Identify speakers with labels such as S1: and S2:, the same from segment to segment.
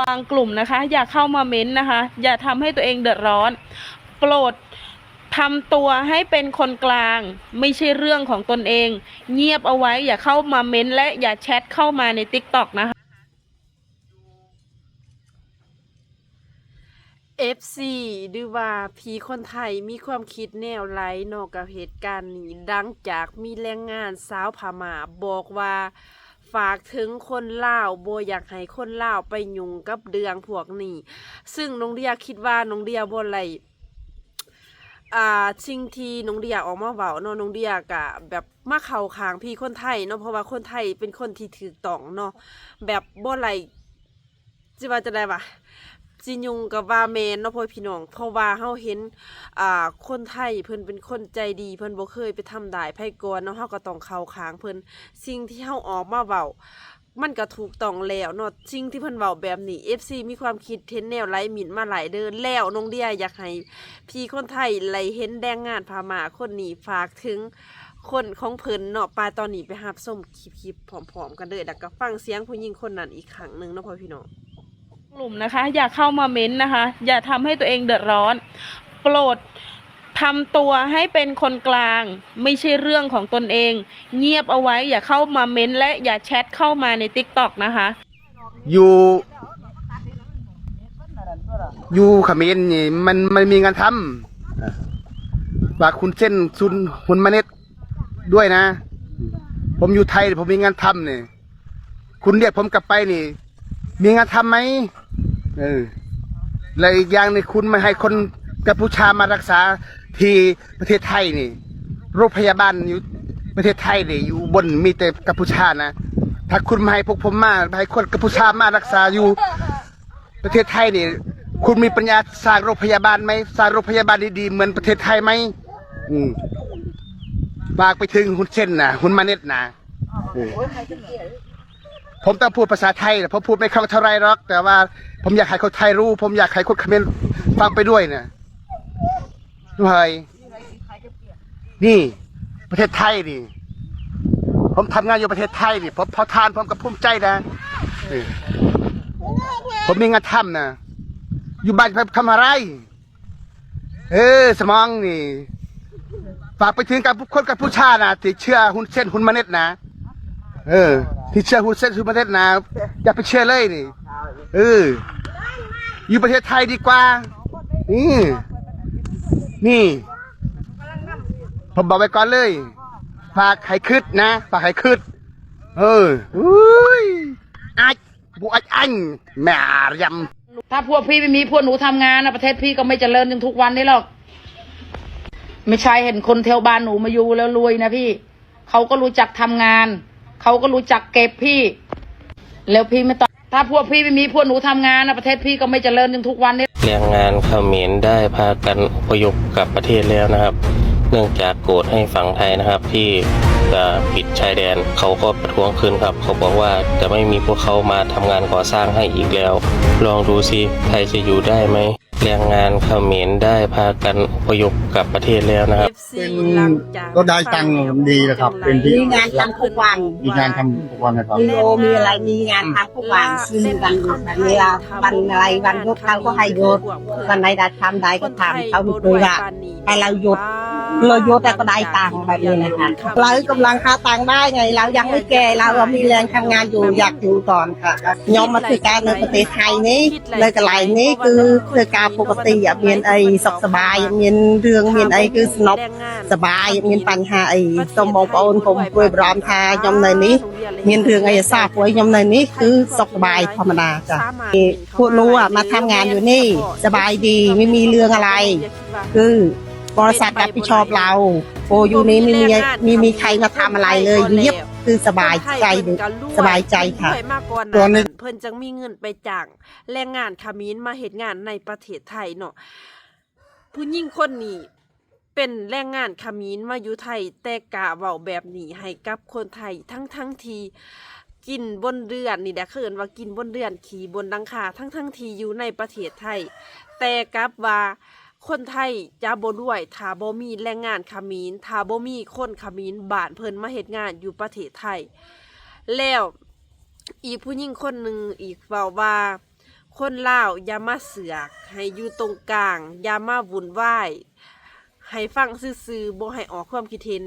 S1: บางกลุ่มนะคะ อย่าเข้ามาเม้นนะคะ อย่าทำให้ตัวเองเดือดร้อน โปรดทำตัวให้เป็นคนกลาง ไม่ใช่เรื่องของตนเอง เงียบเอาไว้อย่าเข้ามาเม้นและอย่าแชทเข้ามาใน t ิ k t o k นะคะ FC ดูว่าพีคนไทยมีความคิดแนวไรนอกกับเหตุการณ์นี้ดังจากมีแรงงานสาวพม่าบอกว่า ฝากถึงคนลาวโบอยากให้คนลาวไปยุ่งกับเดืองพวกนี้ ซึ่งน้องเดียคิดว่าน้องเดียบ่ไรอ่าสิ่งที่น้องเดียออกมาเว้าเนาะน้องเดียกะแบบมาเข่าขางพี่คนไทยเนาะเพราะว่าคนไทยเป็นคนที่ถือต่องเนาะแบบบ่ไรจิว่าจะได้ปะ จิยุงกับว่าแมนเนาะพ่อพี่น้องเพราะว่าเฮาเห็นอ่าคนไทยเพิ่นเป็นคนใจดีเพิ่นบ่เคยไปทำได้ไผก่อนเนาะเฮาก็ต้องเข้าข้างเพิ่นสิ่งที่เฮาออกมาเว้ามันก็ถูกต้องแล้วเนาะสิ่งที่เพิ่นเว้าแบบนี้ FC มีความคิดเห็นแนวไร้หมิ่นมาหลายเดินแล้วน้องเดียอยากให้พี่คนไทยไลเห็นแดงงานพามาคนนี้ฝากถึงคนของเพิ่นเนาะปาตอนนี้ไปรับส้มคลิปๆพร้อมๆ กันเลยแล้วก็ฟังเสียงผู้หญิงคนนั้นอีกครั้งหนึงเนาะพ่อพี่น้อง กลุ่มนะคะ อย่าเข้ามาเม้นนะคะ อย่าทำให้ตัวเองเดือดร้อน โปรดทำตัวให้เป็นคนกลาง ไม่ใช่เรื่องของตนเอง เงียบเอาไว้อย่าเข้ามาเม้นและอย่าแชทเข้ามาใน t ิ k t o k นะคะ
S2: อยู่อยู่เขมรนี่มันมันมีงานทำฝากคุณเส้นซุนหุนมาเน็ตด้วยนะ ผมอยู่ไทยผมมีงานทำเนี่ยคุณเรียกผมกลับไปนี่ มีงานทำไหมเออแล้วอีกอย่างนึงคุณไม่ให้คนกัมพูชามารักษาที่ประเทศไทยนี่โรงพยาบาลอยู่ประเทศไทยนี่อยู่บนมีแต่กัมพูชานะถ้าคุณไม่ให้พวกผมมาให้คนกัมพูชามารักษาอยู่ ประเทศไทยนี่ คุณมีปัญญาสร้างโรงพยาบาลไหมสร้างโรงพยาบาลดีๆเหมือนประเทศไทยไหมอืมฝากไปถึงคุณเช่นนะคุณมาเน็ตนะเออ ผมต้องพูดภาษาไทยนะผมพูดไม่คล่องเท่าไรหรอก แต่ว่าผมอยากให้คนไทยรู้ ผมอยากให้คนเขมรฟังไปด้วยเนะด้วยนี่ ประเทศไทยนี่ผมทำงานอยู่ประเทศไทยนี่ผมพอทานผมก็ภูมิใจนะผมมีงานทำนะอยู่บ้านทำอะไร เออ สมองนี่ฝากไปถึงกับคนกับผู้ชานะที่เชื่อหุ่นเส้นหุ่นมเน็ตนะ เออ ที่เชื่อหุ่นเส้นหุ่นมาเน็ตนะอย่าไปเชื่อเลยนี่เอออยู่ประเทศไทยดีกว่า นี่ นี่ผมบอกไว้ก่อนเลยฝากให้คืดนะฝากให้คืดเอออุ้ยอัดบวชอันแม่ยำ
S3: ถ้าพวกพี่ไม่มีพวกหนูทำงานนะประเทศพี่ก็ไม่เจริญจนทุกวันนี้หรอก ไม่ใช่เห็นคนแถวบ้านหนูมาอยู่แล้วรวยนะพี่เขาก็รู้จักทำงาน เขาก็รู้จักเก็บพี่ แล้วพี่ไม่ต้องถ้าพวกพี่ไม่มีพวกหนูทำงานนะประเทศพี่ก็ไม่เจริญจนทุกวันนี้
S4: แรงงานเขมรได้พากันอพยพกลับประเทศแล้วนะครับ เนื่องจากโกรธให้ฝั่งไทยนะครับ ที่จะปิดชายแดนเขาก็ประท้วงคืนครับ เขาบอกว่าจะไม่มีพวกเขามาทำงานก่อสร้างให้อีกแล้ว ลองดูสิไทยจะอยู่ได้ไหม แรงงานเขมรได้พากันอพยพกลับประเทศแล้วนะครับ
S1: FC
S5: เป็น
S1: หลังจาก
S5: ก็ได้ตังค์ดีนะครับเป็นที่
S6: มีงานทำทุกวัน
S5: มีงานทำทุกวันนะครับ
S6: มีโอมีอะไรมีงานทำทุกวันซื้อวันเวลาวันอะไรวันหยุดเขาก็ให้หยุดวันไหนได้ทำได้ก็ทำเขาไม่เคยว่าให้เราหยุดเราหยุดแต่ก็ได้ตังค์แบบนี้นะคะเรากำลังหาตังค์ได้ไง เรายังไม่แก่เราเรามีแรงทำงานอยู่อยากอยู่ก่อนค่ะยอมมาคือการในประเทศไทยนี้เลยกระไรนี้คือคือการปกติอ่ะมีไอ้สกสบายมีเรื่องมีไอ้คือสนบ សបាយមានបញ្ហាអីសូមបងប្អូនខ្ញុំព្រួយបារម្ភថាខ្ញុំនៅនេះមានរឿងអីអាសាព្រួយខ្ញុំនៅនេះគឺសុខសบายធម្មតាចាពួកนู้อะมาทำงานอยู่นี่ สบายดีไม่มีเรื่องอะไร คือบริษัทรับผิดชอบเราโออยู่นี่ไม่มีไม่มีใครมาทำอะไรเลยเงียบ คือสบายใจดีสบายใจค่ะ
S1: มากกว่า
S5: ตัวนี้
S1: นั้นเพิ่นจังมีเงินไปจ้างแรงงานขมิ้นมาเฮ็ดงานในประเทศไทยเนาะผู้หญิงคนนี้เป็นแรงงานขมิ้นมาอยู่ไทยแต่กะเว้าแบบนี้ให้กับคนไทยทั้งทั้งๆทีกินบนเรือนนี่แหละเขินว่ากินบนเรือนขี่บนดังคาทั้งทั้งๆทีอยู่ในประเทศไทย แต่กลับว่า คนไทยจะบ่รวยถ้าบ่มีแรงงานขมิ้นถ้าบ่มีคนขมิ้นบ้านเพิ่นมาเฮ็ดงานอยู่ประเทศไทย แล้วอีกผู้หญิงคนหนึ่งอีกเว้าว่า คนลาวอย่ามาเสือกให้อยู่ตรงกลางอย่ามาวุ่นวายให้ฟังซื่อๆบ่ให้ออกความคิดเห็น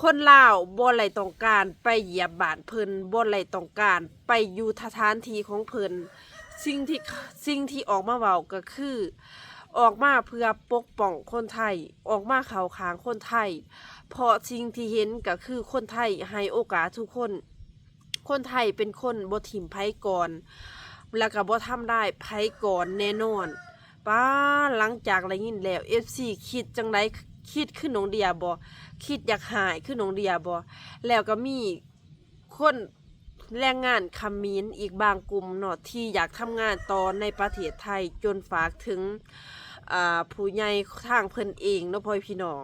S1: คนลาวบ่ไหลต้องการไปเหยียบบ้านเพิ่นบ่ไหลต้องการไปอยู่สถานทีของเพิ่นสิ่งที่สิ่งที่ออกมาเว้าก็คือ ออกมาเพื่อปกป้องคนไทย ออกมาเขาขางคนไทย เพราะสิ่งที่เห็นก็คือคนไทยให้โอกาสทุกคน คนไทยเป็นคนบ่ถิ่มไผก่อน แล้วก็บ่ทำได้ไผก่อนแน่นอนป้าหลังจากอะไรยินแล้ว FC คิดจังไดคิดขึ้นนองเดียบ่คิดอยากหายขึ้นนองเดียบ่แล้วก็มีคนแรงงานคำมีนอีกบางกลุ่มเนาะที่อยากทำงานต่อในประเทศไทยจนฝากถึง ผู้ใหญ่ทางเพิ่นเองเนาะพ่อพี่น้อง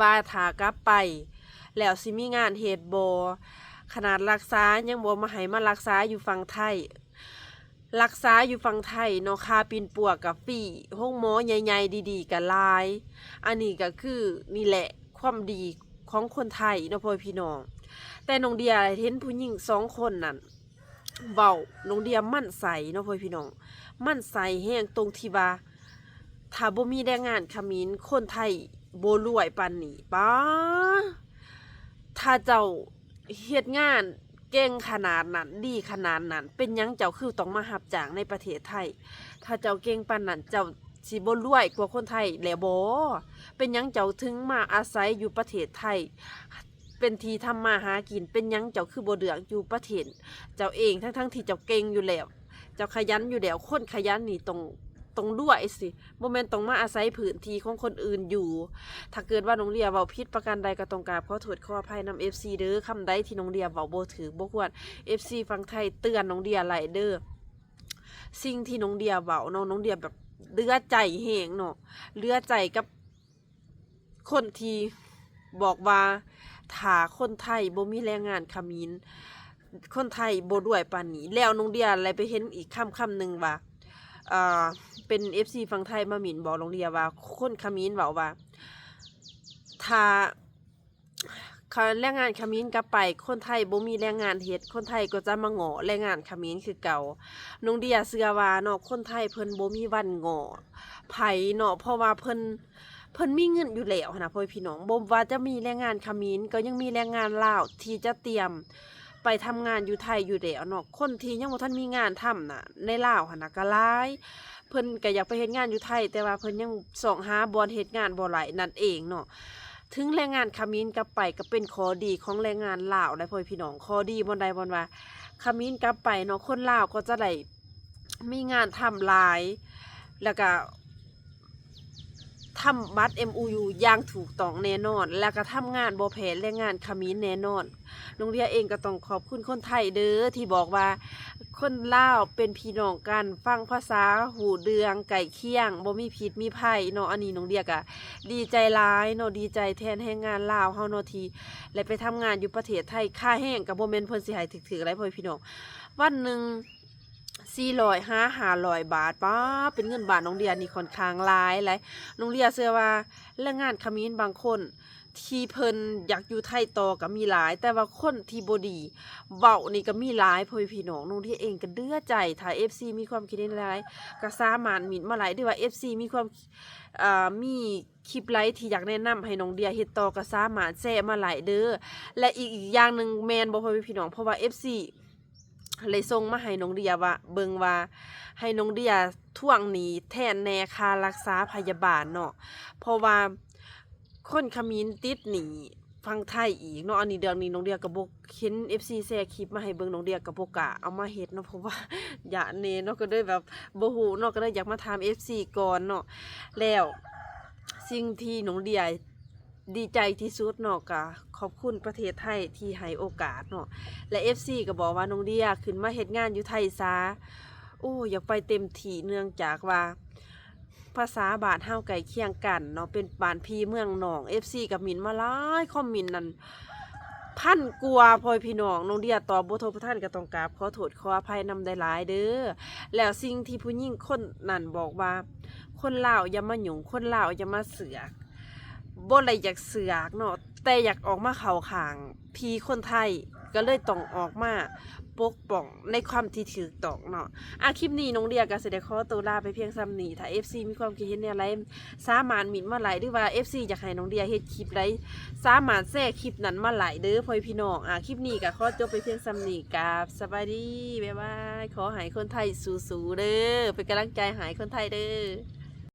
S1: ว่าถากลับไป แล้วสิมีงานเฮ็ดบ่ขนาดรักษายังบ่มาให้มารักษาอยู่ฝั่งไทย รักษาอยู่ฝั่งไทยเนาะคาปินปัวกับฟรีห้องหมอใหญ่ๆดีๆกับลาย อันนี้ก็คือนี่แหละความดีของคนไทยเนาะพ่อพี่น้อง แต่น้องเดียเห็นผู้หญิงสองคนนั่นเบาน้องเดียมั่นใสเนาะพ่อพี่น้อง มั่นใสแห้งตรงที่ว่า ถ้าบ่มีแรงงานขมิ้นคนไทยบ่รวยปานนี้ป้าถ้าเจ้าเฮ็ดงานเก่งขนาดนั้นดีขนาดนั้นเป็นยังเจ้าคือต้องมาหับจ้างในประเทศไทย ถ้าเจ้าเก่งปานนั้นเจ้าสิบ่รวยกว่าคนไทยแหล้วบ่เป็นยังเจ้าถึงมาอาศัยอยู่ประเทศไทย เป็นทีทำมาหากิน เป็นยังเจ้าคือบ่เดือกอยู่ประเทศ เจ้าเองทั้งทั้งๆที่เจ้าเก่งอยู่แล้ว เจ้าขยันอยู่แล้วคนขยันนี่ต้อง ต้องด้วยสิบ่แม่นต้องมาอาศัยผืนทีของคนอื่นอยู่ ถ้าเกิดว่าน้องเรียเว้าผิดประการใดก็ต้องกราบขอโทษขออภัยนำ FC เด้อคำใดที่น้องเรียเว้าบ่ถือบ่ควร FC ฟังไทยเตือนน้องเดียหลายเด้อสิ่งที่น้องเดียเว้าเนาะน้องเดียแบบเลือใจแหงเนาะเลือใจกับคนที่บอกว่าถ้าคนไทยบ่มีแรงงานขมินคนไทยบ่ด้วยปานนี้ แล้วน้องเดียอะไรไปเห็นอีกคำคำหนึ่งว่า อ่าเป็น FC ฝั่งไทยมาหมินบอกน้องเดียว่า คนขมินเว้าว่า ถ้าแรงงานขมิ้นกลับไป คนไทยบ่มีแรงงานเฮ็ด คนไทยก็จะมาหงอแรงงานขมิ้นคือเก่าน้องเดียเชื่อว่าเนาะคนไทยเพิ่นบ่มีวันหงอไผเนาะเพราะว่าเพิ่นเพิ่นมีเงินอยู่แล้วนนะพ่อพี่น้องบ่ว่าจะมีแรงงานขมิ้นก็ยังมีแรงงานลาวที่จะเตรียม ไปทำงานอยู่ไทยอยู่แล้วเนาะคนที่ยังบ่ทันมีงานทำน่ะ ในลาวหั่นน่ะก็หลายเพิ่นก็อยากไปเฮ็ดงานอยู่ไทย แต่ว่าเพิ่นยังส่องหาบอนเฮ็ดงานบ่หลายนั่นเองเนาะถึงแรงงานขมิ้นกลับไปก็เป็นข้อดีของแรงงานลาวได้พ่อพี่น้องข้อดีบนใดบนว่าขมิ้นกลับไปเนาะคนลาวก็จะได้มีงานทำหลาย แล้วก็ ทำบัตร MUU อย่างถูกต้องแน่นอน แล้วก็ทำงานบ่แพ้แรงงานขมิ้นแน่นอนน้องเรียเองก็ต้องขอบคุณคนไทยเด้อที่บอกว่า คนลาวเป็นพี่น้องกันฟังภาษาหูเดืองไก่เคียงบ่มีผิดมีไผ่เนาะอันนี้น้องเดียกะดีใจร้ายเนาะดีใจแทนแรงงานลาวเฮาเนาะทีและไปทำงานอยู่ประเทศไทยค่าแห้งกับบ่แม่นเพิ่นสิให้ถึกๆอะไรพ่อพี่น้องวันหนึ่ง 400 5 500บาทป้าเป็นเงินบาทน้องเดียนี่ค่อนข้างหลายหลายน้องเดียเชื่อว่าแรงงานขมิ้นบางคนที่เพิ่นอยากอยู่ไทยต่อก็มีหลาย แต่ว่าคนที่บดีเว้านี่ก็มีหลายพ่อพี่น้องน้องเดียเองก็เดือใจถ้า FC มีความคิดเห็นหลายก็สามารถมินมาหลายด้วยว่า FC มีความอ่ามีคลิปไลฟ์ที่อยากแนะนำให้น้องเดียเฮ็ดต่อก็สามารถแชร์มาหลายเด้อและอีกอย่างหนึ่งแมนบ่พ่อพี่น้องเพราะว่า FC เลยส่งมาให้น้องเดียว่าเบิงว่าให้น้องเดียท่วงหนี้แทนแนค่ารักษาพยาบาลเนาะเพราะว่าคนขมิ้นติดหนีฟังไทยอีกเนาะอันนี้เดือนนี้น้องเดียก็บ่เห็น FC แชร์คลิปมาให้เบิ่งน้องเดียก็บ่กล้าเอามาเฮ็ดเนาะเพราะว่าอย่าเนเนาะก็เลยแบบบ่ฮู้เนาะก็เลยอยากมาถาม FC ก่อนเนาะแล้วสิ่งที่น้องเดีย ดีใจที่สุดเนาะก็ขอบคุณประเทศไทยที่ให้โอกาสเนาะและ FC ก็บอกว่าน้องเดียขึ้นมาเฮ็ดงานอยู่ไทยซาโอ้อยากไปเต็มที่เนื่องจากว่า ภาษาบาทเฮาไก่เคียงกันเนาะเป็นบานพีเมืองหนอง FC กับมินมาหลายคอมมินนั่นพันกลัวพอยพี่น้องน้องเดียตอบบ่โทรบ่ทันก็ต้องกราบขอโทษขออภัยนำได้หลายเด้อแล้วสิ่งที่ผู้หญิงคนนั้นบอกว่า คนลาวอย่ามาหยุ่งคนลาวอย่ามาเสือก บ่เลยอยากเสือกเนาะแต่อยากออกมาเข่าขางพีคนไทยก็เลยต้องออกมาปกป้องในความที่ถูกต้องเนาะอะคลิปนี้น้องเดียก็สิได้ขอตัวลาไปเพียงซ้ำนี้ถ้า FC มีความคิดเห็นแนวไรสามารถมินมาไหลหรือว่า FC อยากให้น้องเดียเฮ็ดคลิปใดสามารถแทรกคลิปนั้นมาไหลเด้อพ่อพี่น้องอะคลิปนี้ก็ขอจบไปเพียงซ้ำนี้กับสบายดีบ๊ายบายขอให้คนไทยสู้ๆเด้อเป็นกำลังใจให้คนไทยเด้อ